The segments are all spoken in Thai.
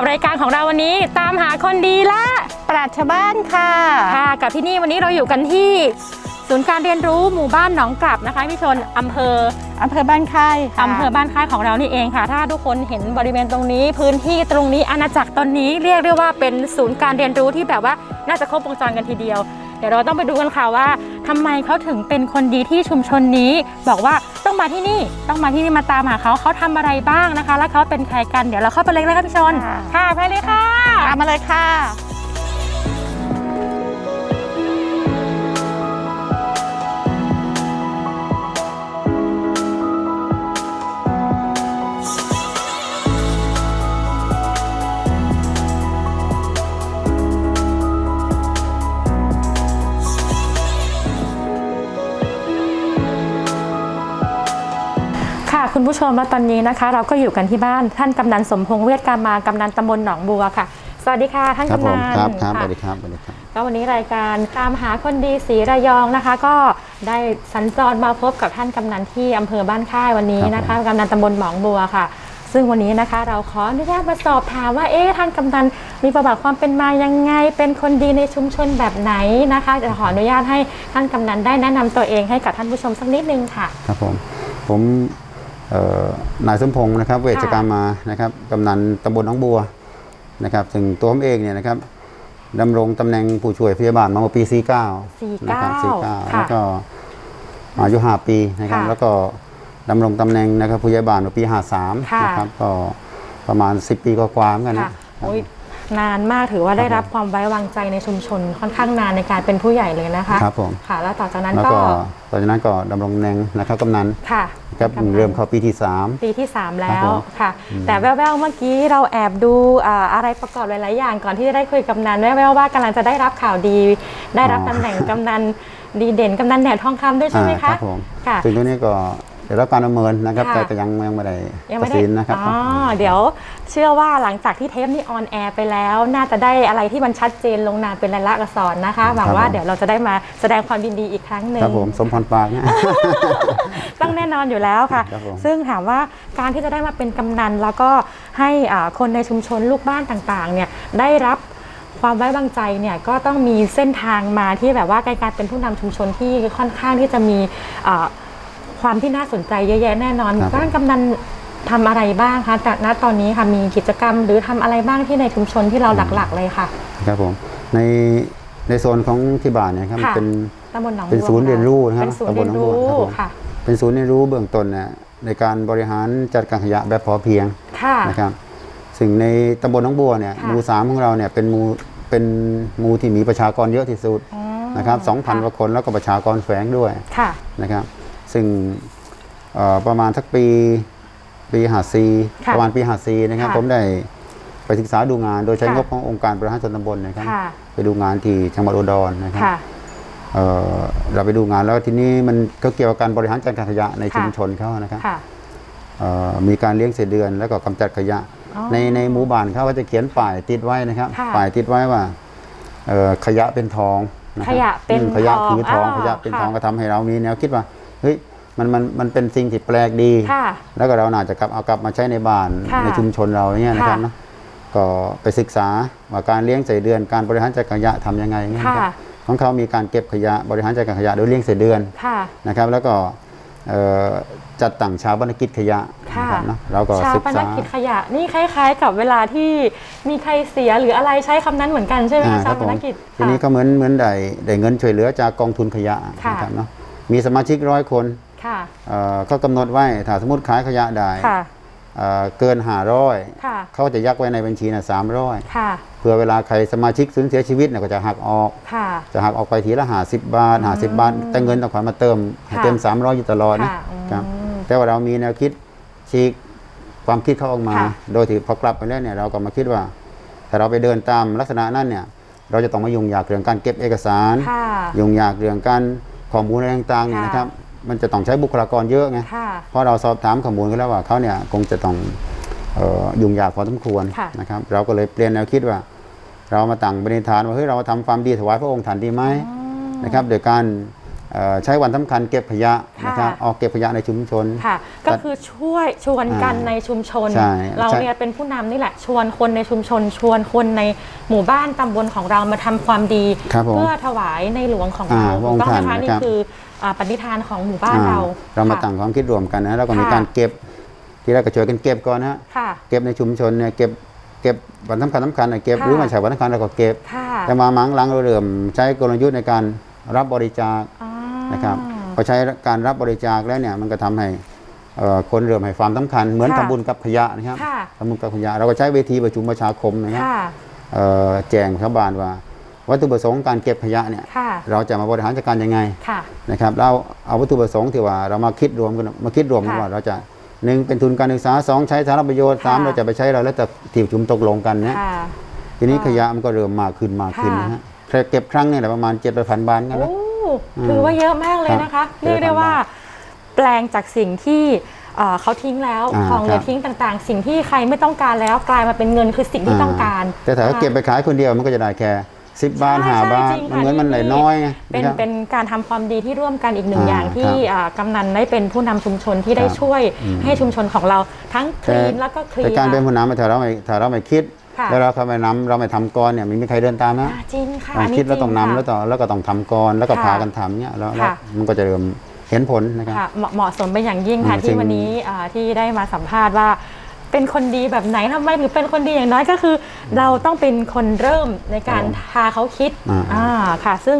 กับรายการของเราวันนี้ตามหาคนดีและปราชชาวบ้านค่ะค่ะ กับที่นี่วันนี้เราอยู่กันที่ศูนย์การเรียนรู้หมู่บ้านหนองกลับนะคะพี่ชนอำเภออำเภอบ้านค่ายค่ะอำเภอบ้านค่ายของเรานี่เองค่ะ ถ้าทุกคนเห็นบริเวณตรงนี้ พื้นที่ตรงนี้อาณาจักรตอนนี้เรียกได้ว่าเป็นศูนย์การเรียนรู้ที่แบบว่าน่าจะครบวงจรกันทีเดียว เดี๋ยวเราต้องไปดูกันค่ะว่า ทำไมเขาถึงเป็นคนดีที่ชุมชนนี้ บอกว่าต้องมาที่นี่ต้องมาที่นี่มาตามหาเขาเขาทำอะไรบ้างนะคะ แล้วเขาเป็นใครกันเดี๋ยวเราเข้าไปเลยนะคะพี่ชนค่ะไปเลยค่ะตามมาเลยค่ะ ค่ะคุณผู้ชมแล้วตอนนี้นะคะ เราก็อยู่กันที่บ้านท่านกำนันสมพงษ์เวทกามากำนันตำบลหนองบัวค่ะ สวัสดีค่ะท่านครับกำผนัมนครับครับสค่ะวัสดีครับสวัสดีครับก็วันนี้รายการตามหาคนดีศรีระยองนะคะ ก็ได้สัญจรมาพบกับท่านกำนันที่อำเภอบ้านค่ายวันนี้นะคะกำนันตำบลหนองบัวค่ะ ซึ่งวันนี้นะคะ เราขออนุญาตมาสอบถามว่าเอ๊ะท่านกำนันมีประวัติความเป็นมายังไง เป็นคนดีในชุมชนแบบไหนนะคะจะขออนุญาตให้ท่านกำนันได้แนะนำตัวเองให้กับท่านผู้ชมสักนิดนึงค่ะ ครับผมผมเอ่อ นายสมพงศ์นะครับ เวชกรรมมานะครับกำนันตำบลหน้องบัวนะครับซึ่งตัวผมเองเนี่ยนะครับดำรงตำแหน่งผู้ช่วยพยาบาลมาเมื่อปี 49 นะครับค่ะ49 แล้วก็อายุ5ปีนะครับค่ะแล้วก็ดำรงตำแหน่งนะครับผู้ใหญ่บ้านเมื่อปีค่ะ53 นะครับก็ประมาณ 10 ปีกว่าๆเหมือนกันค่ะนะโอ้ย นานมากถือว่าได้รับความไว้วางใจในชุมชนค่อนข้างนานในการเป็นผู้ใหญ่เลยนะคะครับผมค่ะ แล้วต่อจากนั้นแล้วก็ก็ตอนจากนั้นก็ดำรงตำแหน่งนะครับกำนันค่ะ ครับกำนันเริ่มเข้าปีที่ 3 ปีที่ 3 แล้ครับวผมค่ะ แต่แววๆเมื่อกี้เราแอบดูอ่าอะไรประกอบหลายๆอย่างก่อนที่จะได้คุยกับกำนันแววๆว่ากำลังจะได้รับข่าวดี ได้รับตำแหน่งกำนันดีเด่นกำนันแหนทองคำด้วยใช่ไหมอ่าคะรับผมค่ะ ซึ่งตัวนี้ก็ได้รับการดำเนินนะครับ ค่ะ แต่ก็ยังยังไม่ได้ยังตัไม่ดได้สินนะครับ อ๋อ เดี๋ยว เชื่อว่าหลังจากที่เทปนี้ออนแอร์ไปแล้ว น่าจะได้อะไรที่มันชัดเจนลงนามเป็นลายลักษณ์อักษรนะคะหวังว่าเดี๋ยวเราจะได้มาแสดงความยินดีอีกครั้งหนึ่งครับผมสมพรปากเนี่ยต้องแน่นอนอยู่แล้วค่ะครับผมซึ่งถามว่าการที่จะได้มาเป็นกำนัน แล้วก็ให้อ่าคนในชุมชนลูกบ้านต่างๆเนี่ยได้รับความไว้วางใจเนี่ยก็ต้องมีเส้นทางมาที่แบบว่าการเป็นผู้นำชุมชนที่ค่อนข้างที่จะมีอ่าความที่น่าสนใจเยอะแยะแน่นอนครับด้านกำนัน ทำอะไรบ้างคะแต่ณตอนนี้ค่ะมีกิจกรรม หรือทำอะไรบ้างที่ในชุมชนที่เราหลักๆเลยค่ะ ครับผมในในโซนของที่บ้านเนี่ยครับค่ะ เป็น ตำบลหนองบัวเป็นศูนย์เรียนรู้นะครับเป็นศูนย์ตำบเรีลยนหนองบัรู้วครับผม ค่ะ เป็นศูนย์เรียนรู้เบื้องต้นเนี่ยในการบริหารจัดการขยะแบบพอเพียงค่ะ นะครับซึ่งในตำบลหนองบัวเนี่ยค่ะ หมู่สามของเราเนี่ยเป็นหมู่เป็นหมู่ที่มีประชากรเยอะที่สุดอืมนะครับสองพันค่ะกว่าคนแล้วก็ประชากรแฝงด้วยค่ะ นะครับ ซึ่งเอ่อประมาณสักปี ปีหาซีค่ะประมาณปีหาซีนะครับค่ะผมได้ไปศึกษาดูงานโดยใช้ค่ะงบขององค์การบริหารส่วนตำบลนะครับค่ะ ไปดูงานที่จังหวัดอุดรนะครับค่ะ เอ่อเราไปดูงานแล้วทีนี้มันก็เกี่ยวกับการบริหารจัดการขยะในค่ะ ชุมชนเขานะครับค่ะ เอ่อมีการเลี้ยงเศษเดือนแล้วก็กำจัดขยะ อ๋อในในหมู่บ้านเขาก็จะเขียนป้ายติดไว้นะครับค่ะป้ายติดไว้ว่าเอ่อขยะเป็นทองนครับขยะเป็นอืมขยะทองคือทองอ่าขยะเป็นค่ะทองก็ทำให้เรามีแนวคิดว่าเฮ้ย มันมันมันเป็นสิ่งที่แปลกดี ค่ะ แล้วก็เราน่าจะกลับเอากลับมาใช้ในบ้านค่ะในชุมชนเราเนี่ยนะครับค่ะ เนาะก็ไปศึกษาว่าการเลี้ยงเศษเดือน การบริหารจัดการขยะทำยังไงเนี่ยนะครับค่ะของเขามีการเก็บขยะบริหารจัดการขยะโดยเลี้ยงเศษเดือน ค่ะ นะครับแล้วก็เอ่อจัดตั้งชาวบรรณกิจขยะค่ะนะครับเนาะเราก็ชาศึกปนษา กิจขยะนี่คล้าย ๆ กับเวลาที่มีใครเสียหรืออะไรใช้คำนั้นเหมือนกันใช่ไหมอ่าคะครัชาบปผมนกิจทีนี้ค่ะ ก็เหมือนเหมือนได้ได้เงินช่วยเหลือจากกองทุนขยะค่ะนะครับเนาะมีสมาชิกร้อยคน ค่ะเอ่อเขากำหนดไว้ถ้าสมมติขายขยะได้ค่ะเอ่อเกินห้าร้อยค่ะเขาจะยักไว้ในบัญชีนะสามร้อยค่ะเพื่อเวลาใครสมาชิกสูญเสียชีวิตเนี่ยก็จะหักออกค่ะจะหักออกไปทีละหาสิบบาทหาสิบบาท แต่เงินต้องคอยมาเติมให้ค่ะเต็มสามร้อยอยู่ตลอดนะค่ะอืมครับแต่ว่าเรามีแนวคิดฉีกความคิดเขาออกมาค่ะโดยที่พอกลับไปแล้วเนี่ยเราก็มาคิดว่าถ้าเราไปเดินตามลักษณะนั้นเนี่ย เราจะต้องมายุ่งยากเรื่องการเก็บเอกสารค่ะยุ่งยากเรื่องการข้อมูลอะไรต่างๆเนี่ยค่ะนะครับ มันจะต้องใช้บุคลากรเยอะไงค่ะเพราะเราสอบถามข้อมูลกันแล้วว่าเขาเนี่ยคงจะต้องเอ่อยุ่งยากพอสมควรค่ะนะครับเราก็เลยเปลี่ยนแนวคิดว่า เรามาตั้งปณิธานว่าเฮ้ยเราทำความดีถวายพระองค์ท่านดีไหมนะครับโดยการเอ่อใช้วันสำคัญเก็บขยะค่ะนะครับออกเก็บขยะในชุมชนค่ะก็คือช่วยชวนกันอ่าในชุมชนใช่เราใช่เนี่ยเป็นผู้นำนี่แหละชวนคนในชุมชน ชวนคนในหมู่บ้านตำบลของเรามาทำความดีครับผมเพื่อถวายในหลวงของอ่าเราพระองค์ถูกต้องนะคะท่านนี่นะครับคือ อ่าปณิธานของหมู่บ้านอ่เรา เรามาค่ะ ตั้งความคิดรวมกันนะแล้วก็มีค่ะการเก็บ ที่แรกก็ช่วยกันเก็บก่อนนะฮะค่ะเก็บในชุมชนเนี่ยเก็บเก็บวันสำคัญสำคัญนะเก็บค่ะ หรือไม่ใช่วันสำคัญเราก็เก็บ ค่ะแต่มามังหลังเราเริ่มใช้กลยุทธ์ในการรับบริจาคอ่า นะครับพอใช้การรับบริจาคแล้วเนี่ยมันก็ทำให้เอ่อคนเริ่มให้ความสำคัญ เหมือนค่ะทำบุญกับขยะนะครับค่ะ ทำบุญกับขยะเราก็ใช้เวทีประชุมประชาคมนะครับ ค่ะ เอ่อแจ้งชาวบ้านว่า วัตถุประสงค์การเก็บขยะเนี่ยค่ะ เราจะมาบริหารจัดการยังไงค่ะ นะครับเราเอาวัตถุประสงค์ที่ว่าเรามาคิดรวมกันมาคิดรวมกันค่ะว่าเราจะหนึ่งเป็นทุนการศึกษาสองใช้สาธารณประโยชน์สามค่ะ เราจะไปใช้เราแล้วแต่ที่ประชุมตกลงกันนะค่ะ ทีนี้ค่ะขยะมันก็เริ่มมากขึ้นมากขึ้นค่ะ นะฮะแค่เก็บครั้งเนี่ยแหละประมาณเจ็ดพันบาทกันโอ้นะถือว่าเยอะมากเลยนะคะครับเรียกได้ว่า แปลงจากสิ่งที่เอ่อเขาทิ้งแล้วอ่าของเหลืคอรับทิ้งต่างๆ สิ่งที่ใครไม่ต้องการแล้วกลายมาเป็นเงินคือสิ่งที่ต้องการแต่ถ้าเขาเก็บไปขายคนเดียวมันก็จะได้แค่ สิบบาทใช่ห้าใช่บาทจริงมันค่ะเหมือนมันไหลนี่น้อยไงเป็นนะครับ เป็นการทำความดีที่ร่วมกันอีกหนึ่งอ่าอย่างที่ครับอ่ากำนันได้เป็นผู้นำชุมชนที่ได้ครับช่วยอืม ให้ชุมชนของเราทั้งคลีนแต่แล้วก็เคลียแต่ร์การเป็นผู้นำถ้าเราไม่ถ้าเราไม่คิด ค่ะ แล้วเราเข้าไปนำเราไม่ทำก่อนเนี่ยไม่มีใครเดินตามนะอ่าจริงค่ะอ่าอันนี้คิดแล้วต้องจรินำค่ะ แล้วต่อแล้วก็ต้องทำก่อนแล้วก็ค่ะพากันทำเนี่ยแล้วแล้วค่ะ มันก็จะเริ่มเห็นผลนะครับ ค่ะเหมาะเหมาะสมเป็นอย่างยิ่งค่ะอืมที่ซึ่งวันนี้อ่าที่ได้มาสัมภาษณ์ว่า เป็นคนดีแบบไหนทำไมถึงเป็นคนดีอย่างน้อยก็คือ เราต้องเป็นคนเริ่มในการพาเขาคิดอ่า อ่าค่ะ ซึ่ง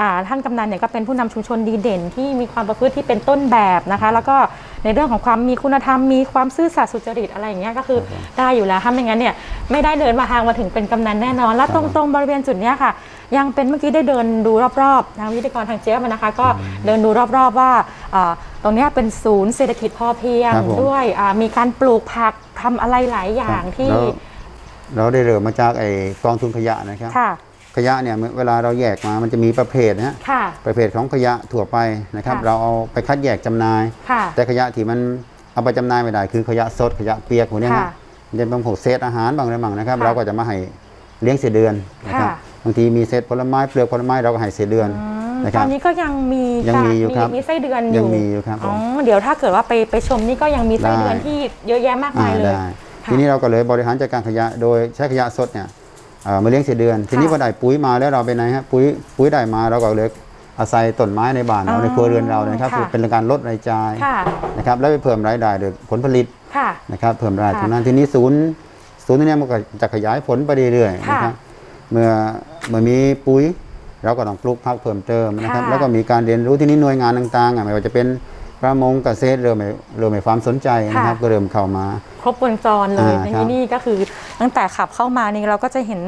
อ่าท่านกำนันเนี่ยก็เป็นผู้นำชุมชนดีเด่น ที่มีความประพฤติที่เป็นต้นแบบนะคะ แล้วก็ในเรื่องของความมีคุณธรรมมีความซื่อสัตย์สุจริตอะไรอย่างเงี้ยก็คือได้อยู่แล้วถ้าไม่งั้นเนี่ยไม่ได้เดินมาทางมาถึงเป็นกำนันแน่นอน แล้วตรงตรงบริเวณจุดเนี้ยค่ะ ยังเป็นเมื่อกี้ได้เดินดูรอบๆทางวิทยากรทางเจ๊ยบนะคะ ก็เดินดูรอบๆว่าอ่า ตรงเนี้ยเป็นศูนย์เศรษฐกิจพอเพียงครับผม ด้วยอ่ามีการปลูกผักทำอะไรหลายอย่างที่แล้วเราได้เริ่มมาจากไอ้กองทุนขยะนะครับ ค่ะขยะเนี่ยเวลาเราแยกมามันจะมีประเภทนะฮะค่ะ ประเภทของขยะถั่วไปนะครับ ค่ะ เราเอาไปคัดแยกจำหน่าย ค่ะ แต่ขยะที่มันเอาไปจำหน่ายไม่ได้คือขยะสดขยะเปียกพวกเนี้ยค่ะนะมันจะเป็นพวกเศษอาหารบางอะไรบางนะครับ ค่ะเราก็จะมาให้เลี้ยงเสียเดือนนะครับค่ะ บางทีมีเศษผลไม้เปลือกผลไม้เราก็ให้เสียเดือน อืม นะคตรัอบ นนี้ก็ยังมียังมีอยู่กาครับมีไส้เดือนอยู่ยังมีอยู่ครับผม อ๋อเดี๋ยวถ้าเกิดว่าไปไปชมนี่ก็ยังมีไส้เดือนได้ที่เยอะแยะมากอ่ามายเลย ได้ ค่ะทีนี้เราก็เลยบริหารจัดการขยะโดยใช้ขยะสดเนี่ยเอ่อมาเลี้ยงเสียเดือน ทีนี้ค่ะพอได้ปุ๋ยมาแล้วเราไปไหนฮะปุ๋ยปุ๋ยได้มาเราก็เลยอาศัยต้นไม้ในบ้านเราอ๋อในครัวเรือนเรานะครับค่ะ คือเป็นการลดรายจ่ายค่ะนะครับแล้วไปเพิ่มรายได้โดยผลผลิต ค่ะ นะครับเพิ่มรายได้ค่ะตรงนั้นทีนี้ศูนย์ศูนย์ตรงเนี้ยมันก็จะขยายผลไปเรื่อยๆค่ะนะครับเมื่อเมื่อมีปุ๋ย เราก็ต้องปลูกผักเพิ่มเติมนะครับค่ะแล้วก็มีการเรียนรู้ที่นี้หน่วยงานต่างๆอะไม่ว่าจะเป็นประมงเกษตรเริ่มให้เริ่มให้ความสนใจนะครับก็เริ่มเข้ามา ครบวงจรเลยอ่าในครับที่นี่ก็คือตั้งแต่ขับเข้ามานี่เราก็จะเห็น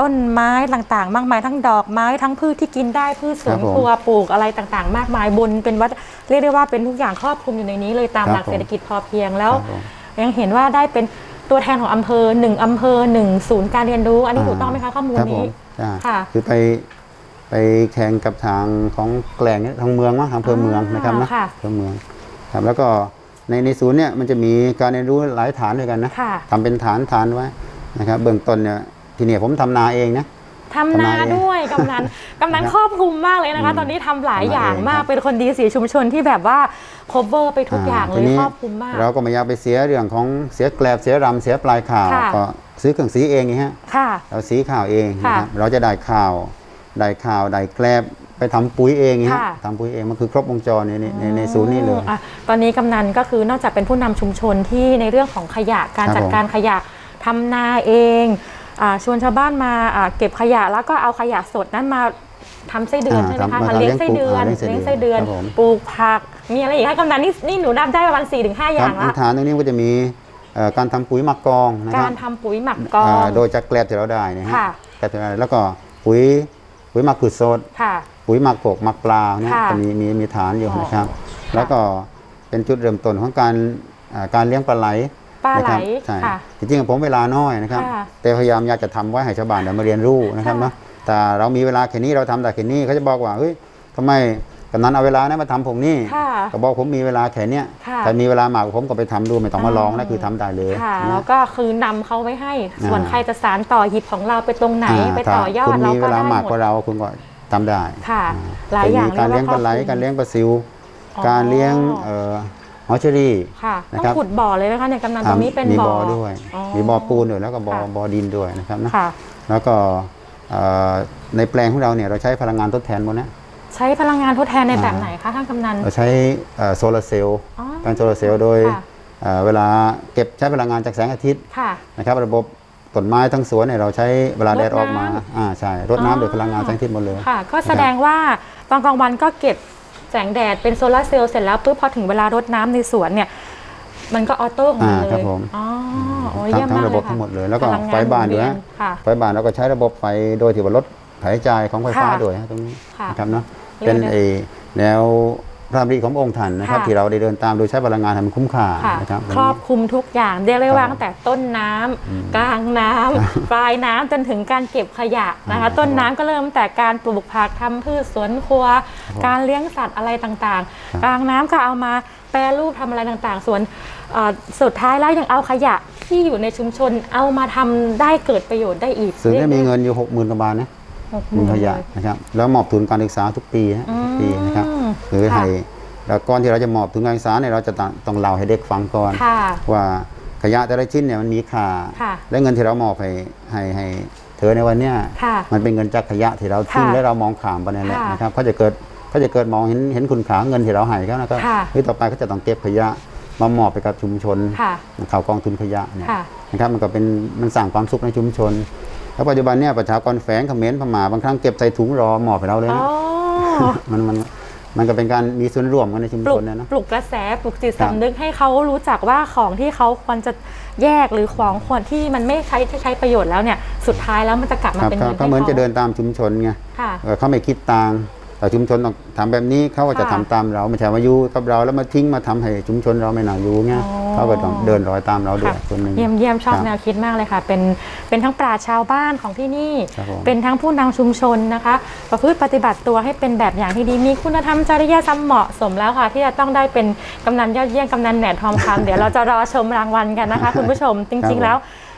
ต้นไม้ต่างๆ มากมายทั้งดอกไม้ทั้งพืชที่กินได้พืชสวนครัวปลูกอะไรต่างๆ มากมายบนเป็นวัดเรียกได้ว่าเป็นทุกอย่างครอบคลุมอยู่ในนี้เลยตามครับหลักเศรษฐกิจพอเพียงแล้วครับผมยังเห็นว่าได้เป็นตัวแทนของอำเภอหนึ่งอำเภอหนึ่งศูนย์การเรียนรู้ อันนี้ถูกต้องไหมคะข้อมูลครับผนี้มอ่าค่ะคือไป ไปแข่งกับทางของแกลงเนี่ยทางเมืองมั้งทางอำเภอเมืองนะครับนะค่ะ อำเภอเมืองครับแล้วก็ในในศูนย์เนี่ยมันจะมีการเรียนรู้หลายฐานด้วยกันนะค่ะ ทำเป็นฐานฐานไว้นะครับเบื้องต้นเนี่ยทีเนี่ยผมทำนาเองนะ ทำนาทำนาเองด้วยกำนันกำนันครอบคลุมมากเลยนะคะตอนนี้ทำหลายอย่างทำนาเองมาก ครับ เป็นคนดีสีชุมชนที่แบบว่า cover ไปทุกอย่างเลทียนี้ครอบคลุมมาก เราก็ไม่อยากไปเสียเรื่องของเสียแกลบเสียรำเสียปลายข่าว ค่ะ ก็ซื้อเครื่องสีเองนี่ฮะ ค่ะ เราสีข่าวเองนะค่ะครับเราจะได้ข่าว ได้ข่าวได้แกลบไปทำปุ๋ยเองนี่ฮะค่ะ ทำปุ๋ยเองมันคือครบวงจรในในในในศูนย์นี้เลย อะตอนนี้กำนันก็คือนอกจากเป็นผู้นำชุมชนที่ในเรื่องของขยะการครับจัดผมการขยะทำนาเองอาชวนชาวบ้านมาอ่าเก็บขยะแล้วก็เอาขยะสดนั้นมาทำไส้เดือนอ่าใช่ไหมคะทำมามาเลี้ยงทำไส้เดือนเลี้ยงปลูกเลี้ยงอ่าไส้เดือนครับผม ปลูกผัก มีอะไรอีกคะกำนันนี่นี่หนูนับได้ประมาณ4ี่ถึงห้าอครัย่าบงในละฐานตรงนี้ก็จะมีเอ่อการทำปุ๋ยหมักกองนะคการรับทำปุ๋ยหมักกอง อ่าโดยจากแกลบที่เราได้นะฮะค่ะ แกลบที่เราได้แล้วก็ปุ๋ย ปุ๋ยหมักผืดสดค่ะ ปุ๋ยหมักกบหมักปลาเนี่ยค่ะจะมีมีมีฐานอยู่อ๋อนะครับค่ะแล้วก็เป็นจุดเริ่มต้นของการอ่าการเลี้ยงปลาไหลปลาไหลนะครับใช่ค่ะจริงๆผมเวลาน้อยนะครับ ค่ะแต่พยายามอยากจะทำไว้ให้ชาวบ้านได้มาเรียนรู้นะครับค่ะ เนาะแต่เรามีเวลาแค่นี้เราทำแต่แค่นี้เขาจะบอกว่าเฮ้ยทำไม กำนันเอาเวลานั้นมาทำผมนี่ค่ะก็บอกผมมีเวลาแค่เนี้ยค่ะถ้ามีเวลามากกว่าผมก็ไปทำดูไม่ต้องมาลองนะอ๋อคือทำได้เลยค่ะนะแล้วก็คือนำเขาไว้ให้อ่าส่วนใครจะสารต่อหยิบของเราไปตรงไหนอ่าไปถ้าต่อยอคุดณเรามีเวก็ลาได้มากหมกว่าดเราคุณก็ทำได้ค่ะอ่หลายอย่างจะมีการเรีเลี้ยยกงว่าปลาไหลครอบคลุมการเลี้ยงปลาซิวอ๋อการเลี้ยงเอ่อหอยเชอรี่ค่ะนะต้อครังบขุดบ่อเลยนะคะเนี่ยกำนันตรงนี้เป็นมีบ่บ่ออด้วยอ๋อมีบ่อปูนด้วยแล้วก็บ่อค่ะบ่อดินด้วยนะครับนะค่ะแล้วก็เอ่อในแปลงของเราเนี่ยเราใช้พลังงานทดแทนหมดนะ ใช้พลังงานทดแทนในอ่าแบบไหนคะท่านกำนัน เราใช้เอ่อโซลาร์เซลล์อ๋อแผงโซลาร์เซลล์โดยค่ะเอ่อเวลาเก็บใช้พลังงานจากแสงอาทิตย์ค่ะ นะครับ ระบบต้นไม้ทั้งสวนเนี่ยเราใช้เวลารดแดดออกมาน้ำอ่าใช่รดอ๋อน้ำโดยพลังงานแสงอาทิตย์หมดเลย ค่ะ ก็แสดงว่าตอนกลางวันก็เก็บแสงแดดเป็นโซลาร์เซลล์เสร็จแล้วปุ๊บพอถึงเวลารดน้ำในสวนเนี่ย มันก็ออโต้ของมันอ่าเลครับยผม อ๋อโอ้ยทั้งเยี่ยมทั้มางกระเลบยบค่ะทั้งหมดเลย แล้วก็พลังงานไฟบ้านด้วยหมุนะเวียค่ะ ไฟบ้านเราก็ใช้ระบบไฟโดยที่ว่าลดค่าใช้จ่ายของไฟฟ้าค่ะด้วยฮะตรงนี้ค่ะ นะครับเนาะ เรียกเป็นได้ไอแนวพระดำริของพระองค์ท่านนะครับค่ะที่เราได้เดินตามโดยใช้พลังงานให้มันคุ้มค่าค่ะนะครับครอบคลุมทุกอย่างเรียกได้ว่าครับตั้งแต่ต้นน้ำกลางน้ำปลายน้ำจนถึงการเก็บขยะนะอ่าครัคะบต้นน้ำก็เริ่มตั้งแต่การปลูกผักทำพืชสวนครัวผมการเลี้ยงสัตว์อะไรต่างครับๆกลางน้ำก็เอามาแปรรูปทำอะไรต่างๆ ส่วนเอ่อสุดท้ายแล้วยังเอาขยะที่อยู่ในชุมชนเอามาทำได้เกิดประโยชน์ได้อีกซึ่งได้มีรียกเงินอยู่หกหมื่นกว่าบาทนะหกหเงิ มื่นนขยะเลยนะครับแล้วมอบทุนการศึกษาทุกปีฮะอืมทุกปีนะครับคือค่ะให้แล้วก่อนที่เราจะมอบทุนการศึกษาเนี่ยเราจะต้องต้องเล่าให้เด็กฟังก่อนค่ะว่าขยะแต่ละชิ้นเนี่ยมันมีค่าค่ะและเงินที่เรามอบให้ให้ให้เธอในวันเนี้ยค่ะมันเป็นเงินจากขยะที่เราทิ้งค่ะและเรามองขามไปนั่นแหละค่ะนะครับเขาจะเกิดเขาจะเกิดมองเห็นเห็นคุณค่าเงินที่เราให้เขานะครับค่ะเฮ้ยต่อไปเขาจะต้องเก็บขยะมามอบไปกับชุมชนค่ะเขากองทุนขยะเนี่ยค่ะนะครับมันก็เป็นมันสร้างความสุขในชุมชน แล้วปัจจุบันเนี่ยประชากรแฝงเขมรพม่าบางครั้งเก็บใส่ถุงรอหมอบให้เราเลยอ๋นะอมันมันมันก็เป็นการมีส่วนร่วมกันในชุมปลุชกนนะเนอะปลุกกระแสปลุกจิตครับสำนึกให้เขารู้จักว่าของที่เขาควรจะแยกหรือของควรที่มันไม่ใช้ใช้ประโยชน์แล้วเนี่ยสุดท้ายแล้วมันจะกลับมาครับเป็นเขาเงินเขาเหมือนให้จะเดินตามชุมชนไงค่ะเออเขาไม่คิดตังค์ แต่ชุมชนต้องทำแบบนี้เขาก็จะค่ะทำตามเราไม่ใช่มาอยู่กับเราแล้วมาทิ้งมาทำให้ชุมชนเราไม่น่าอยู่ไงอ๋อเขาก็ต้องเดินรอยตามเราด้วยค่ะคนหนึ่งเยี่ยมเยี่ยมชอบครับแนวคิดมากเลยค่ะ เป็นเป็นทั้งปราชญ์ชาวบ้านของที่นี่ครับผมเป็นทั้งผู้นำชุมชนนะคะ ประพฤติปฏิบัติตัวให้เป็นแบบอย่างที่ดีมีคุณธรรมจริยธรรมเหมาะสมแล้วค่ะ ที่จะต้องได้เป็นกำนันยอดเยี่ยมกำนันแหนทองคำเดี๋ยวเราจะรอชมรางวัลกันนะคะ คุณผู้ชมจริง ๆ แล้ว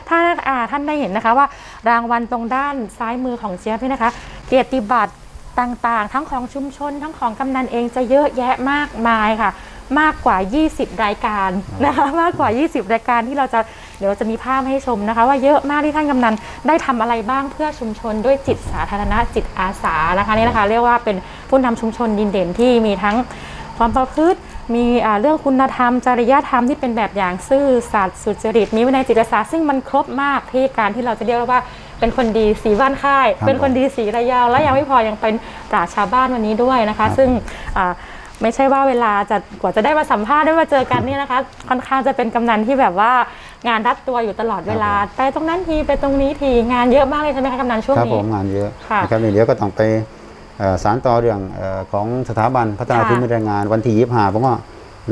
ถ้าอ่าท่านได้เห็นนะคะว่ารางวัลตรงด้านซ้ายมือของเจี๊ยบนี่นะคะ เกียรติบัตร ต่างๆ ทั้งของชุมชน ทั้งของกำนันเองจะเยอะแยะมากมายค่ะ มากกว่า 20 รายการนะคะมากกว่า 20 รายการที่เราจะเดี๋ยวเราจะมีภาพให้ชมนะคะ ว่าเยอะมากที่ท่านกำนันได้ทำอะไรบ้างเพื่อชุมชนด้วยจิตสาธารณะจิตอาสานะคะนี่นะคะ เรียกว่าเป็นผู้นำชุมชนดินเด่นที่มีทั้งความประพฤติมีอ่าเรื่องคุณธรรม จริยธรรมที่เป็นแบบอย่างซื่อสัตย์สุจริตมีวินัยจิตอาสาซึ่งมันครบมากที่การที่เราจะเรียกว่า เป็นคนดีสีบ้านค่ายครับเป็นคนดีสีระยองแล้วยังไม่พอยังเป็นปราชญ์ชาวบ้านวันนี้ด้วยนะคะครับซึ่งอ่าไม่ใช่ว่าเวลาจะกว่าจะได้มาสัมภาษณ์ได้มาเจอกันเนี่ยนะคะ ค่อนข้างจะเป็นกำนันที่แบบว่างานรัดตัวอยู่ตลอดเวลา ไปตรงนั้นทีไปตรงนี้ทีงานเยอะมากเลยใช่ไหมคะกำนันช่วงครับนี้ผมงานเยอะค่ะนะครับเดี๋ยวก็ต้องไปเอ่อสารต่อเรื่องเอ่อของสถาบันพัฒนาค่ะ พื้นที่แรงงานวันที่ยี่ห้าผมก็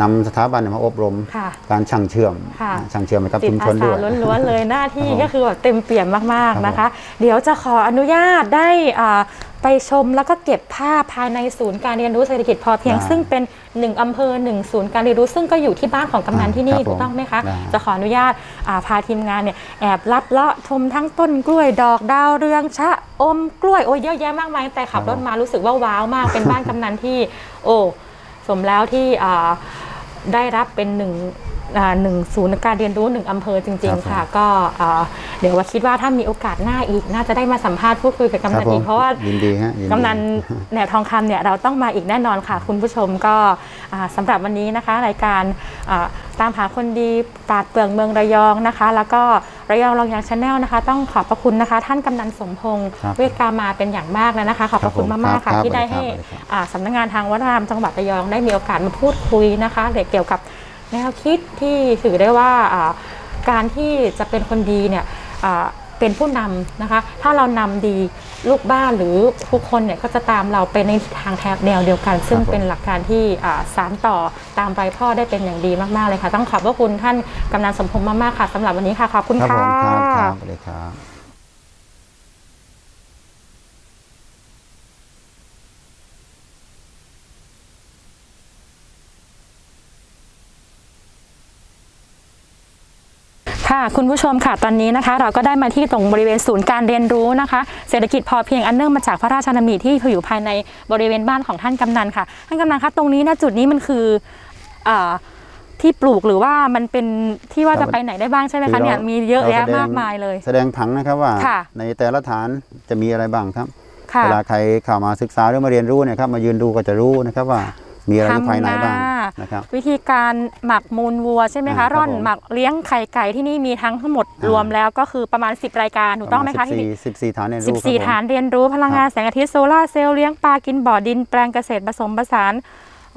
นำสถาบันมาอบรม ค่ะการช่างเชื่อมค่ะ ช่างเชื่อมให้กับจิตชุมชอานด้สาวย ล้วนๆเลยหน้าที่ครับผมก็คือแบบเต็มเปี่ยมมากครับๆนะคะเดี๋ยวจะขออนุญาตได้อ่าไปชมแล้วก็เก็บภาพภายในศูนย์การเรียนรู้เศรษฐกิจพอเพียงได้ซึ่งเป็นหนึ่งอำเภอหนึ่งศูนย์การเรียนรู้ซึ่งก็อยู่ที่บ้านของกำนันที่นี่ครับผมถูกต้องไหมคะ ได้ จะขออนุญาตอ่าพาทีมงานเนี่ยแอบลัดเลาะชมทั้งต้นกล้วยดอกดาวเรืองชะอมกล้วยโอ้ยเยอะแยะมากมายแต่ขับรถมารู้สึกว่าว้าวมากเป็นบ้านกำนันที่ โอ้ สมแล้วที่ได้รับเป็นหนึ่ง หนึ่งศูนย์การเรียนรู้หนึ่งอำเภอจริง ๆ ค่ะ ก็อ่าเดี๋ยวว่าคิดว่าถ้ามีโอกาสหน้าอีกน่าจะได้มาสัมภาษณ์พูดคุยกับกำครันับนผมอีกเพราะว่ายินดีฮะยิดีกำนันแหนบทองคำเนี่ยเราต้องมาอีกแน่นอนค่ะ คุณผู้ชมก็อ่าสำหรับวันนี้นะคะ รายการอ่าตามหาคนดีปราดเปลืองเมืองระยองนะคะ แล้วก็ระยองลองยางชาแนลนะคะ ต้องขอบพระคุณนะคะ ท่านกำนันสมพงษ์ครับเวทกามาเป็นอย่างมากเลยนะคะ ขอบพระคุณครับผมมากๆค่ะครับที่ได้ครับให้ครับอ่าสำนักงานทางวัฒนธรรมจังหวัดระยองได้มีโอกาสมาพูดคุยนะคะเกี่ยวกับ แนวคิดที่ถือได้ว่าอ่าการที่จะเป็นคนดีเนี่ยอ่าเป็นผู้นำนะคะ ถ้าเรานำดีลูกบ้านหรือทุกคนเนี่ยก็จะตามเราไปในทางแถบแนวเดียวกัน ซึ่งครับผมเป็นหลักการที่อ่าสานต่อตามรอยพ่อได้เป็นอย่างดีมาก ๆ เลยค่ะ ต้องขอบพระคุณท่านกำนันสมพงษ์มาก ๆ ค่ะสำหรับวันนี้ค่ะ ขอบคุณครับผค่ะมครับครับสวัสดีครับ ค่ะค่ะคุณผู้ชมค่ะตอนนี้นะคะ เราก็ได้มาที่ตรงบริเวณศูนย์การเรียนรู้นะคะ เศรษฐกิจพอเพียงอันเนื่องมาจากพระราชดำริที่อยู่ภายในบริเวณบ้านของท่านกำนันค่ะท่านกำนันคะตรงนี้เนะจุดนี้มันคืออ่าที่ปลูกหรือว่ามันเป็นที่ว่าครัจะบไปไหนได้บ้างใช่ไหมคืคะอเราเนี่ยมีเยอะรแยะแสดงมากมายเลย แสดงผังนะครับว่า ค่ะ ในแต่ละฐานจะมีอะไรบ้างครับ ค่ะ เวลาใครเข้ามาศึกษาหรือมาเรียนรู้เนะครับมายืนดูก็จะรู้นะครับว่า มีอะไรอยู่ภายในบ้างทำนานะครับวิธีการหมักมูลวัวใช่ไหมอ่าครัคะบร่อนผมหมักเลี้ยงไข่ไก่ที่นี่มีทั้งทั้งหมดอ่ารวมแล้วก็คือประมาณ 10 รายการถูกต้องไหมคะที่นี่สิบสี่ฐานเรียนรู้ครับผม14ฐานเรียนรู้พลังงานแสงอาทิตย์โซลาร์เซลล์เลี้ยงปลากินบ่อดินแปลงเกษตรผสมผสาน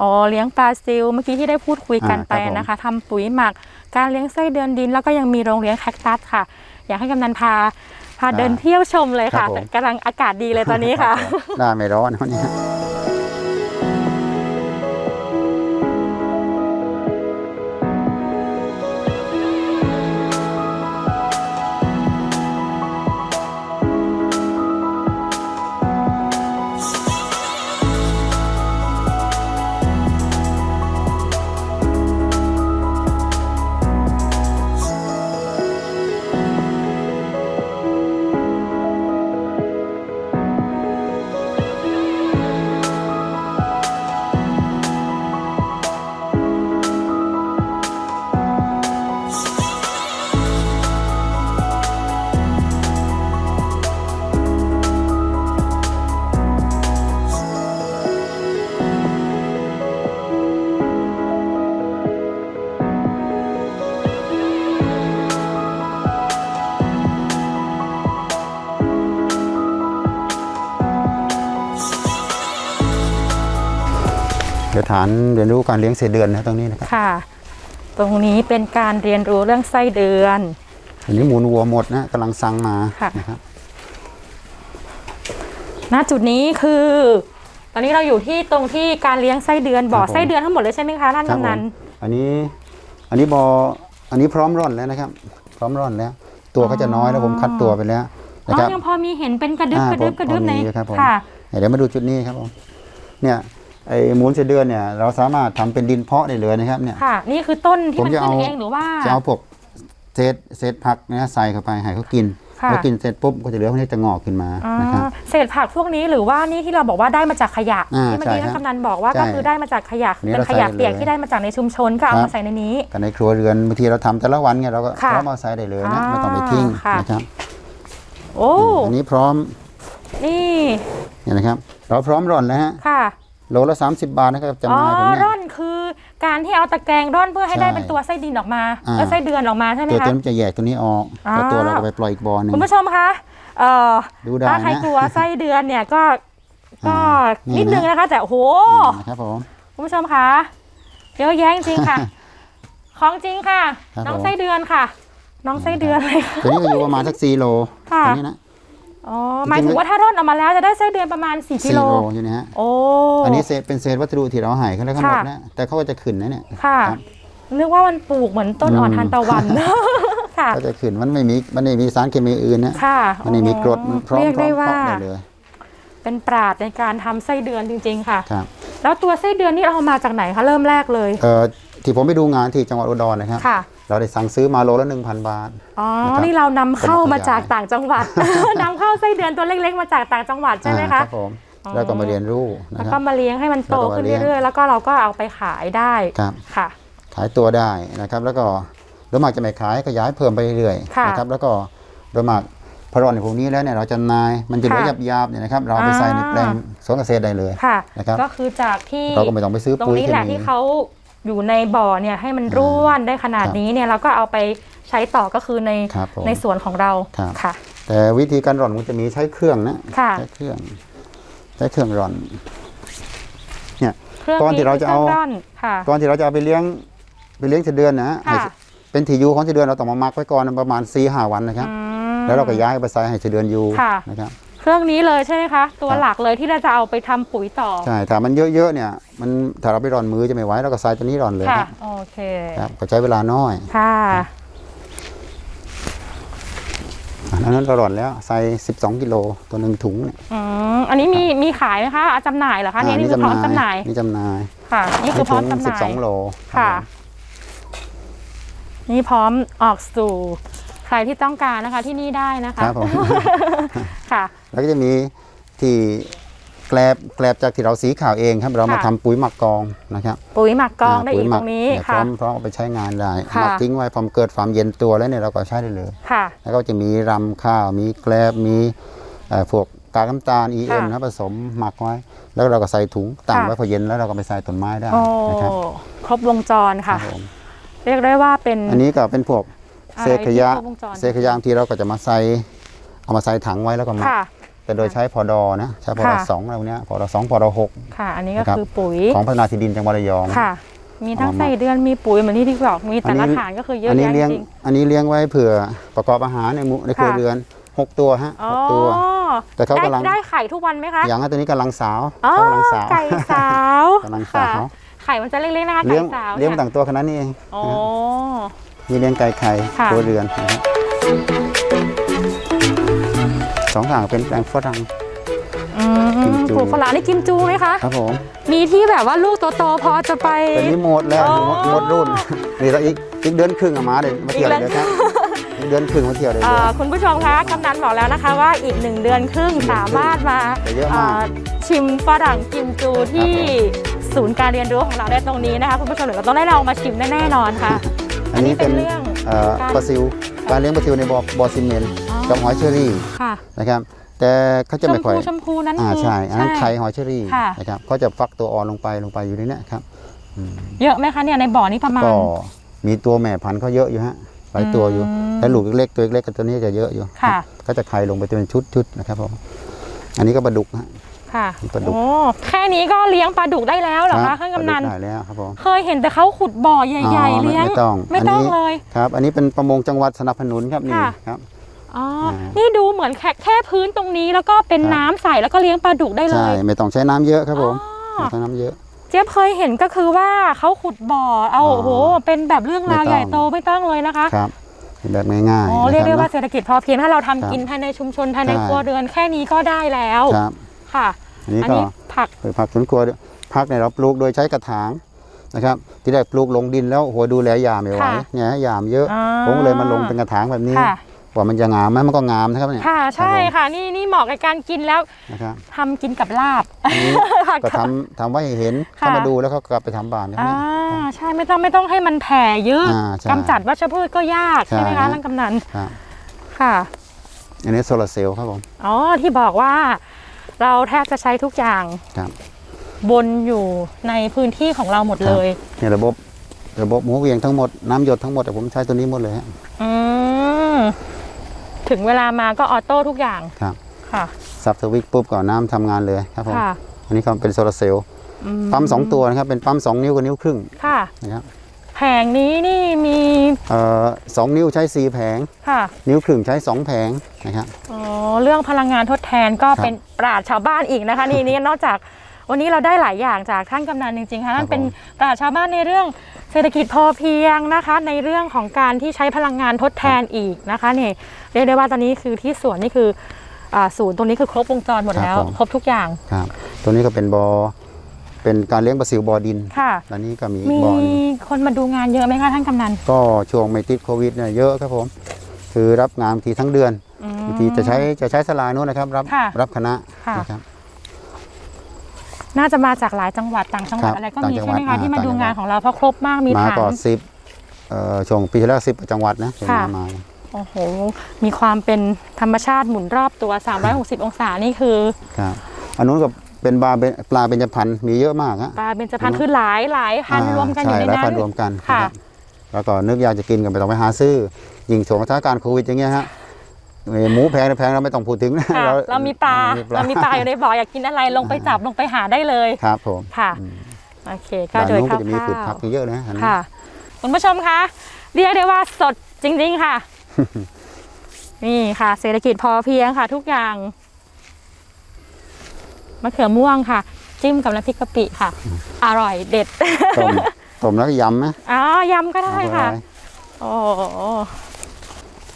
อ๋อเลี้ยงปลาซิลเมื่อกี้ที่ได้พูดคุยกันอ่าไปครับผมนะคะทำปุ๋ยหมักการเลี้ยงไส้เดือนดิน แล้วก็ยังมีโรงเลี้ยงแคคตัสค่ะ อยากให้กำนันพาพาเดินเที่ยวชมเลยค่ะครับผมแต่กำลังอากาศดีเลยตอนนี้ค่ะได้ไม่ร้อนวันนี้ เดี๋ยวฐานเรียนรู้การเลี้ยงเศษเดือนนะตรงนี้นะครับ ค่ะ ตรงนี้เป็นการเรียนรู้เรื่องไส้เดือน อันนี้มูลวัวหมดนะกำลังสั่งมาค่ะ นะครับ ณจุดนี้คือ ตอนนี้เราอยู่ที่ตรงที่การเลี้ยงไส้เดือนบ่อไส้เดือนทั้งหมดเลยใช่ไหมคะท่านครับกำนันผมอันนี้อันนี้บออันนี้พร้อมร่อนแล้วนะครับ พร้อมร่อนแล้ว ตัวเขาจะน้อยแล้วผมคัดตัวไปแล้วอ๋นะอครับ ยังพอมีเห็นเป็นกระดึบอ่ากระดึบผมกระดึบพอในมีครับผมค่ะเดี๋ยวมาดูจุดนี้ครับผมเนี่ย ไอ้มูลเศษเดือนเนี่ยเราสามารถทำเป็นดินเพาะได้เลยนะครับเนี่ยค่ะ นี่คือต้นที่ผมมันจะขึ้นเอาเองหรือว่าจะเอาพวกเศษเศษผักเนี่ยใส่เข้าไปให้เขากินค่ะพอกินเสร็จปุ๊บก็จะเหลือพวกนี้จะงอกขึ้นมาอ๋อนะครับเศษผักพวกนี้หรือว่านี่ที่เราบอกว่าได้มาจากขยะอ่าที่เมื่อกี้ใช่ท่านครับกำนันบอกว่าใช่ก็คือได้มาจากขยะอันนี้เป็นเราขยะใส่ได้เปียกเลยที่ได้มาจากในชุมชนก็เอาครับมาใส่ในนี้กันในครัวเรือนบางทีเราทำแต่ละวันไงเราก็ค่ะพร้อมเอาใส่ได้เลยนะอ่าไม่ต้องไปทิ้งค่ะนะครับโอ้อันนี้พร้อมนี่เนี่ยนะครับ เราพร้อมร่อนแล้วฮะค่ะ โลละ 30 บาทนะครับจำหอ๋อน่ายผมเนี่ย ร่อนคือการที่เอาตะแกรงร่อนเพื่อให้ใช่ได้เป็นตัวไส้ดินออกมาอ่า เออไส้เดือนออกมาใช่ไหมตัวคะ ตัวนี้จะแยกตัวนี้ออกอ๋อแล้วตัวเราก็ไปปล่อยอีกบ่อหนึ่ง คุณผู้ชมคะเอ่อดูได้ถ้าใครนะกลัวไส้เดือนเนี่ยก็ก็อ่านี่นิดนึงนะ นะคะแต่โอ้โห นะครับผม คุณผู้ชมคะเยอะแยะจริงๆค่ะ ของจริงค่ะ ครับน้องผม ไส้เดือนค่ะ น้องไส้เดือนเลยค่ะ ตัวนี้ก็อยู่ประมาณสัก4โลค่ะ ตัวนี้นะ อ๋อหมายถึงว่าถ้าร่อนออกมาแล้วจะได้ไส้เดือนประมาณ4กิ4โลโลอยู่นะฮะโอ้อันนี้เศษเป็นเศษวัสดุที่เราใหายเขาแล้วก็หมดค่ะแล้วแต่เขาก็จะขึ้นนะเนี่ยค่ะครับ นึกว่ามันปลูกเหมือนต้นอ่อนอืมทานตะวัน ค่ะ ก็จะขึ้นมันไม่มีมันไม่มีสารเคมีอื่นนะค่ะมันไม่มีกรดมันพร้อมเรียกพร้อได้มว่าเพาะได้เลยเป็นปราดในการทำไส้เดือนจริง ๆ ค่ะ ครับแล้วตัวไส้เดือนนี่เราเอามาจากไหนคะเริ่มแรกเลย เอ่อที่ผมไปดูงานที่จังหวัดอุดรนะครับ ค่ะ เราได้สั่งซื้อมาโลละ1,000 บาท อ๋อนะครับนี่เรานำเข้ามาจากผมขยายต่างจังหวัดนำเข้าไส้เดือนตัวเล็กๆ มาจากต่างจังหวัดใช่ไหมอ่าคะรับผมอ๋อแล้วก็มาเรียนรู้แล้นะวคก็รับมาเลี้ยงให้มันโตแล้วก็มาขึ้นเลี้ยงเรื่อยๆ แล้วก็เราก็เอาไปขายได้ครับค่ะ ขายตัวได้นะครับ แล้วก็โดยมากจะไม่ขายขยายเพิ่มไปเรื่อยๆค่ะนะครับ แล้วก็โดยมากพอรอนในพวกนี้แล้วเนี่ยเราจำหนายมันจะเหลือค่ะหยาบๆเนี่ยนะครับเราเอาไปใส่ในแปลงอ่าสวนเกษตรได้เลยค่ะนะครับก็คือจากที่เราก็ไม่ต้องไปซื้อตรงปุ๋ยนี้เคแหละมีที่เขา อยู่ในบ่อเนี่ยให้มันร่วนได้ขนาดครับนี้เนี่ยเราก็เอาไปใช้ต่อก็คือในครับผมในสวนของเราครับ ค่ะ แต่วิธีการร่อนมันจะมีใช้เครื่องนะค่ะ ใช้เครื่องใช้เครื่องร่อน เนี่ย เครื่องก่อนที่เราจะเอา คงร่อนค่ะก่อนที่เราจะเอาไปเลี้ยงไปเลี้ยงเดือนนะให้ค่ะเป็นที่อยู่ของเดือนเราต้องมามักไว้ก่อนประมาณ4ีหวันนะครับ อืม แล้วเราก็ย้ายไปใส่ให้เดือนอยู่ค่ะ นะครับ เครื่องนี้เลยใช่ไหมคะ ตัวครับหลักเลยที่เราจะเอาไปทำปุ๋ยต่อ ใช่ถ้ามันเยอะๆเนี่ย มันถ้าเราไปร่อนมือจะไม่ไหวเราก็ใส่ตัวนี้ร่อนเลยค่ะครับโอเคครับก็ใช้เวลาน้อยค่ะอันนั้นเราร่อนแล้วใส่12กิโลตัวหนึ่งถุงเนี่ยอืมอันนี้มีมีขายไหมคะอะจำหน่ายเหรอคะเนี่ยนี่คือพร้อมจำหน่ายนี่จำหน่ายค่ะ นี่คือพร้อมจำหสิน่าบสอยงโลค่ะรับนี่พร้อมออกสู่ ใครที่ต้องการนะคะที่นี่ได้นะคะครับผม ค่ะ แล้วก็จะมีที่แกลบแกลบจากที่เราสีขาวเองครับ เรามาค่ะ ทำปุ๋ยหมักกองนะครับปุ๋ยหมักกองได้าอีปุ๋กยหตมัรงนี้เนี่ยพร้ค่ะ อมพร้อมเอาไปใช้งานได้ค่ะ หมักทิ้งไว้พอมนเกิดความเย็นตัวแล้วเนี่ยเราก็ใช้ได้เลย ค่ะ แล้วก็จะมีรำข้าว มีแกลบ มีเอ่อพวกกากน้ำตาล EM ค่ะนะผสมหมักไว้ แล้วเราก็ใส่ถุงตั้งค่ะ ไว้พอเย็นแล้วเราก็ไปใส่ต้นไม้ได้โอ้นะครับครบวงจรครัค่ะ บผมเรียกได้ว่าเป็นอันนี้ก็เป็นพวกอะไร เศษขยะที่ครบวงจรเศษขยะที่เราก็จะมาใส่เอามาใส่ถังไว้แล้วก็หมักค่ะแต่โดยใช้พอดอนะใช้พอดอค่ะสองอะไรพวกเนี้ยพอดอสองพอดอหกค่ะ อันนี้ก็นะครับคือปุ๋ยของพัฒนาที่ดินจังหวัดระยองค่ะ มีทั้งเอามาใส่เดือนมีปุ๋ยเหมือนที่ที่บอกมีแต่อันละนี้ฐานก็คือเยอะอันนี้แยะเลี้ยงจริงอันนี้เลี้ยงไว้เผื่อประกอบอาหารในหมู่ในครัวค่ะเรือนหกตัวฮะอ๋อหกตัวแต่เขาได้กำลังได้ไข่ทุกวันไหมคะอย่างนั้นตัวนี้กำลังสาวอ๋อเขากำลังสาวไก่สาวกำลังสาวค่ะไข่มันจะเล็กๆนะคะเลี้ยไก่งสาวเลี้ยงนี่ต่างตัวขนาดนี้เองโอ้ มีเลี้ยงไก่ไข่ค่ะครัวเรือนนะครับสองอย่างเป็นแปลงฝรั่ง อืมกิมจู ปลูกฝรั่งนี่กิมจูไหมคะ ครับผม มีที่แบบว่าลูกโตๆพอจะไปตอนนี้หมดแล้วอ๋อหมดหมดรุ่น นี่เราอีกอีกเดือนครึ่งอะมาเดี๋ยวมาเที่ยวอีกเลเดือนยครับอีกเดือนครึ่งมาเที่ยวเลย เอ่อคุณผู้ชมคะกำนันบอกแล้วนะคะว่าอีกหนึ่งเดือนครึ่งสามารถมาแต่เยอะมากเอ่อชิมฝรั่งกิมจูที่ศูนย์การเรียนรู้ของเราได้ตรงนี้นะคะคุณผู้ชมเดี๋ยวเราต้องได้ลองมาชิมแน่ๆนอนค่ะ อันนี้เป็นอันนี้เป็นเรื่องเอ่อการปลาซิวการเลี้ยงปลาซิวในบ่อบ่อซีเมนต์อ๋อกับหอยเชอรี่ค่ะนะครับ แต่เขาชจะมไม่ค่พูอยชมพูนั้นอ่าคือ ใช่อันนั้นใช่ไข่หอยเชอรี่ค่ะ นะครับเขาจะฟักตัวอ่อนลงไปลงไปอยู่ในเนี้ครับเยอะไหมคะเนี่ยในบ่อนี้ประมาณ ก็มีตัวแม่พันธุ์เขาเยอะอยู่ฮะหลายตัวอยู่อืมแล้วลูกเล็กๆตัวเล็กๆกับตัวนี้จะเยอะอยู่ค่ะ ก็จะไข่ลงไปเป็นชุดๆนะครับผมอันนี้ก็ปลาดุกฮะ ค่ะปลาดุก โอ้แค่นี้ก็เลี้ยงปลาดุกได้แล้วเหรอครัคะบท่านกำนัน ปลาดุได้แล้วครับผม เคยเห็นแต่เขาขุดบ่อใหญ่อ๋อๆเลี้ยง ไม่ต้องไม่ต้องอันนี้เลย ครับ อันนี้เป็นประมงจังหวัดสนับสนุนครับนี่ค่ะ ครับ อ๋อ อ่านี่ นี่ดูเหมือนแค่แค่พื้นตรงนี้แล้วก็เป็นครับน้ำใสแล้วก็เลี้ยงปลาดุกได้เลใช่ย ไม่ต้องใช้น้ำเยอะครับผมอ๋อ ไม่ต้องใช้น้ำเยอะ เจี๊ยบเคยเห็นก็คือว่าเขาขุดบ่อ เอาอ๋อโอ้โห เป็นแบบเรื่องราวไม่ต้อง ใหญ่โตไม่ต้องเลยนะคะครับเป็นแบบง่ายๆอ๋อนะเรียกได้คว่าบเศรษฐกิจพอเพียงถ้าเราทำครับกินภายในชุมชนภายในใช่ครัวเรือนแค่นี้ก็ได้แล้วครับ ค่ะ อันนี้อันก็นี้ผักเปิดผักสวนครัวด้วยผักเนี่ยเราปลูกโดยใช้กระถางนะครับ ที่ได้ปลูกลงดินแล้วโอ้โหดูแลยามไม่ไหวค่ะเนี่ยฮะยามเยอะ อ่า ผมก็เลยมาลงเป็นกระถางแบบนี้ค่ะว่ามันจะงามไหมมันก็งามนะครับเนี่ยค่ะใช่รับผมค่ะ นี่นี่เหมาะกับการกินแล้วนะครับทำกินกับลาบ อันนี้ ผักก็ทำทำไว้ให้เห็นค่ะ เข้ามาดูแล้วเขาก็กลับไปทำบ้านนะคอ่ารับใช่ไม่ต้องไม่ต้องให้มันแผ่เยอะอ่าใช่กำจัดวัชพืชก็ยากใช่ ใช่ไหมคะฮะท่านกำนันครับค่ะ อันนี้โซลาร์เซลล์ครับผม อ๋อที่บอกว่า เราแทบจะใช้ทุกอย่างครับบนอยู่ในพื้นที่ของเราหมดเลยเนี่ยระบบระบบหมุนเวียงทั้งหมดน้ำหยดทั้งหมดแต่ผมใช้ตัวนี้หมดเลยฮะอืมถึงเวลามาก็ออโต้ทุกอย่างครับค่ะ สับสวิตช์ปุ๊บก่อนน้ำทำงานเลยครับผมค่ะอันนี้ก็เป็นโซลาร์เซลล์อืปั๊มสองตัวนะครับเป็นปั๊มสองนิ้วกับนิ้วครึ่งค่ะนะครับ แผงนี้นี่มีเอ่อสองนิ้วใช้สี่แผง ค่ะ นิ้วครึ่งใช้สองแผงนะครับ อ๋อ เรื่องพลังงานทดแทนก็ครับเป็นปราชญ์ชาวบ้านอีกนะคะ นี่นี่นอกจากวันนี้เราได้หลายอย่างจากท่านกำนันจริงๆค่ะครันั่บนเป็นผม ปราชญ์ชาวบ้านในเรื่องเศรษฐกิจพอเพียงนะคะ ในเรื่องของการที่ใช้พลังงานทดแทนอีกนะคะนี่เรียกได้ว่าตอนนี้คือที่สวนนี่คืออ่าศูนย์ตรงนี้คือครบวงจรหมดแล้ว ครบทุกอย่าง ครับ ตัวนี้ก็เป็นบอ่อ เป็นการเลี้ยงปลาซิวบ่อดินค่ะแล้วนี้ก็มีมีบ่อหนึงคนมาดูงานเยอะไหมคะท่านกำนันก็ช่วงไม่ติดโควิดเนี่ยเยอะครับผม คือรับงานบางทีทั้งเดือนอืม บางทีจะใช้จะใช้สลานู้นนะครับ รับค่ะรับคณะค่ะ นะครับ น่าจะมาจากหลายจังหวัดต่างจังหวัดครับอะไรก็ต่างมีจังหใช่วัดไหมคะอ่าที่มาต่างดูจังหวัด งานของเราเพราะครบมากมีมาถังก็สิบเอ่อช่วงปีที่แล้วสิบจังหวัดนะเป็นค่ะ มามา โอ้โห มีความเป็นธรรมชาติหมุนรอบตัว 360 องศานี่คือ ครับอันนู้นก็ เป็นบาเบปลาเบญจพรรณมีเยอะมากฮะปลาเบญจพรรณคือหลายหลายพันอ่ารวมกันอยู่ในใช่หลายนั้พันนรวมกันค่ะนะครับแล้วก็นึกอยากจะกินกันไปต้องไปหาซื้อยิ่งช่วงสถานการณ์โควิดอย่างเงี้ยฮะเอ่อหมูแพงแพงเราไม่ต้องพูดถึงนะค่ะเรามีปลาเรามีปลาอยู่ในบ่ออยากกินอะไรลงไปจับลงไปหาได้เลยครับผมค่ะโอเคก็ด้านโดยนู้นคก็จะมีผืดร่าผัวกเยอะนะอันๆนี้ค่ะคุณผู้ชมคะเรียกได้ว่าสดจริง ๆ ค่ะ นี่ค่ะ เศรษฐกิจพอเพียงค่ะทุกอย่าง มะเขือม่วงค่ะ จิ้มกับน้ำพริกกะปิค่ะ อร่อยเด็ดต้มต้มแล้วก็ยำนะอ๋อยำก็ได้ค่ะโอ้โห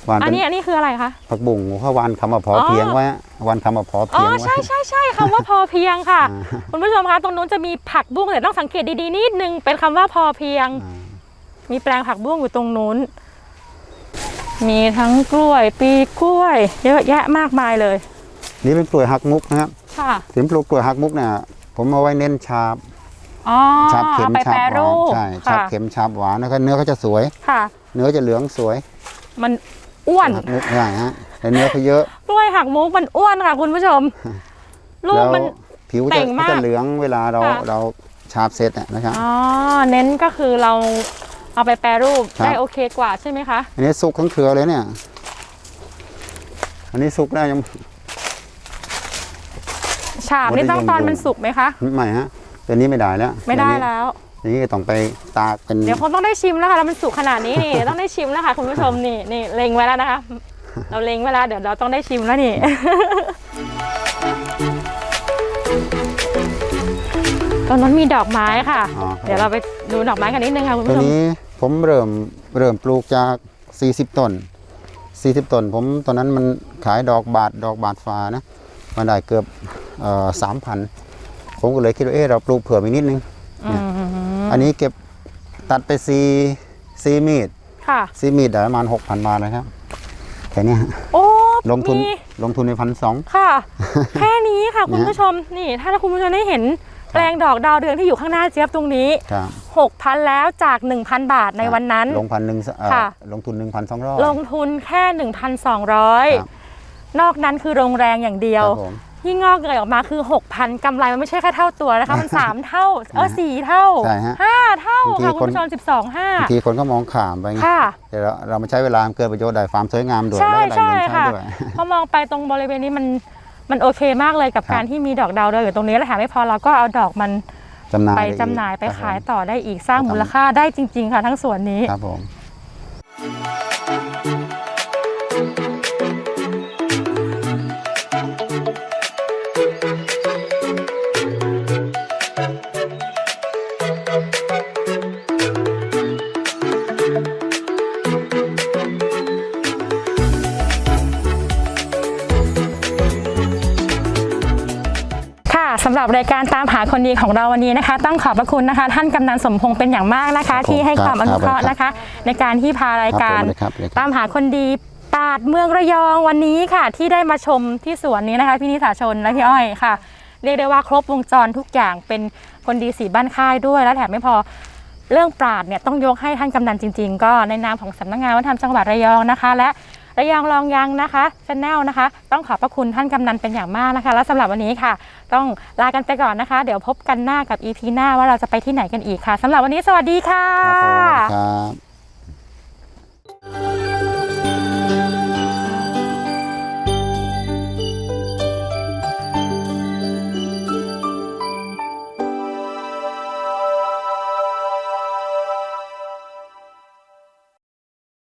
หวานอันเป็นนี้อันนี้คืออะไรคะผักบุ้งเขาวานคำว่าพอออเพียงไว้วานคำว่าพออ๋เพียองไว้ใช่ใช่ใช่คำว่าพอเพียงค่ะอ่าคุณผู้ชมคะตรงนู้นจะมีผักบุ้งแต่ต้องสังเกตดีๆนิดนึงเป็นคำว่าพอเพียงอ่ามีแปลงผักบุ้งอยู่ตรงนู้น มีทั้งกล้วย ปีกล้วย เยอะแยะมากมายเลย นี่เป็นกล้วยหักมุกนะครับ ค่ะถึงปลูกกล้วยหักมุกเนี่ยผมเอาไว้เน้นชาบอ๋อชาบเข็มเอาไปชาแปรบหวารูนปใช่ชาบค่ะเข็มชาบหวานนะครับเนื้อเขาจะสวยค่ะ เนื้อจะเหลืองสวย มันอ้วนหักมุกใช่ฮะแต่เนื้อเขาเยอะกล้วยหักมุกมันอ้วนค่ะคุณผู้ชมลูกแล้วมันผิวเต่จะงมากจะเหลืองเวลาเราค่ะเราชาบเสร็จอะนะครับอ๋อเน้นก็คือเราเอาไปแปรรูปครับได้โอเคกว่าใช่ไหมคะ อันนี้สุกทั้งเครือเลยเนี่ย อันนี้สุกแล้วยัง ฉาบนี่ต้องตอนมันสุกไหมคะใหม่ฮะตัวนี้ไม่ได้แล้ว ไม่ได้อันนี้แล้วอันนี้ต้องไปตากเป็นเดี๋ยวคงต้องได้ชิมแล้วค่ะแล้วมันสุกขนาดนี้นี่ต้องได้ชิมแล้วค่ะคุณผู้ชมนี่นี่เล็งไว้แล้วนะคะ เราเล็งไว้แล้วเดี๋ยวเราต้องได้ชิมแล้วนี่ตรงนั้นมีดอกไม้ค่ะอ๋อครับเดี๋ยวเราไปดูดอกไม้กันนิดนึงค่ะคุณตัวผู้ชมนี้นี้ผมเริ่มเริ่มปลูกจาก 40 ต้น 40 ต้น ผมตอนนั้นมันขายดอกบาทดอกบาทฟ้านะมันได้เกือบ สามพันผมก็เลยคิดว่าเอ๊ะเราปลูกเผื่อไปนิดนึงอันนี้เก็บตัดไปซีซีมีดค่ะซีมีดได้ประมาณ6,000บาทเลยครับแค่เนี้ยฮะโอ้ลงทุนมีลงทุนในพันสองค่ะ แค่นี้ค่ะคุณนะฮะผู้ชมนี่ ถ้าคุณผู้ชมได้เห็นแปลงดอกดาวเรืองที่อยู่ข้างหน้าเจี๊ยบตรงนี้ครับ6,000แล้วจาก 1,000 บาทในวันนั้น ลงพันหนึ่งเอ่อค่ะลงทุนหนึ่งพันสองร้อยลงทุนแค่ครับ1,200 นอกนั้นคือโรงแรงอย่างเดียว ครับผมยิ่งงอกเงยออกมาคือ 6,000กำไรมันไม่ใช่แค่เท่าตัวนะคะ มัน 3 เท่า เออสี่เท่าใช่ฮะ5เท่าบางทีค่ะคคุณนผู้ชม12บางทีคนก็มองขามไปไง5ค่ะแต่เราเรามาใช้เวลาเกิดประโยชน์ได้ฟาร์มสวยงามด้วยใช่แล้วก็ได้ใช่เงินใช้ค่ะด้วยพอมองไปตรงบริเวณนี้มันมันโอเคมากเลยกับครับการที่มีดอกดาวเรืองอยู่ตรงนี้แล้วแถมไม่พอเราก็เอาดอกมันจำหน่ายไปด้อีกจำหน่ายไปครับขายผมต่อได้อีกสร้างครับมูลค่าได้จริง ๆ ค่ะ ทั้งสวนนี้ครับผม หรับรายการตามหาคนดีของเราวันนี้นะคะ ต้องขอบพระคุณนะคะ ท่านกำนันสมพงษ์เป็นอย่างมากนะคะครับผมที่ให้ความอนุเคราะห์ครับนะคะ ในการที่พารายการครับผมเลยครับเลยครับ ตามหาคนดีปราดเมืองระยองวันนี้ค่ะ ที่ได้มาชมที่สวนนี้นะคะ พี่นิสาชนและพี่อ้อยค่ะ เรียกได้ว่าครบวงจรทุกอย่างเป็นคนดีสีบ้านค่ายด้วยและแถมไม่พอเรื่องปราดเนี่ยต้องยกให้ท่านกำนันจริง ๆ ก็ในนามของสำนักงานวัฒนธรรมจังหวัดระยองนะคะ และ ระยองลองยังนะคะชาแนลนะคะ ต้องขอบพระคุณท่านกำนันเป็นอย่างมากนะคะ และสำหรับวันนี้ค่ะ ต้องลากันไปก่อนนะคะ เดี๋ยวพบกันหน้ากับ EP หน้าว่าเราจะไปที่ไหนกันอีกค่ะสำหรับวันนี้สวัสดีค่ะครับ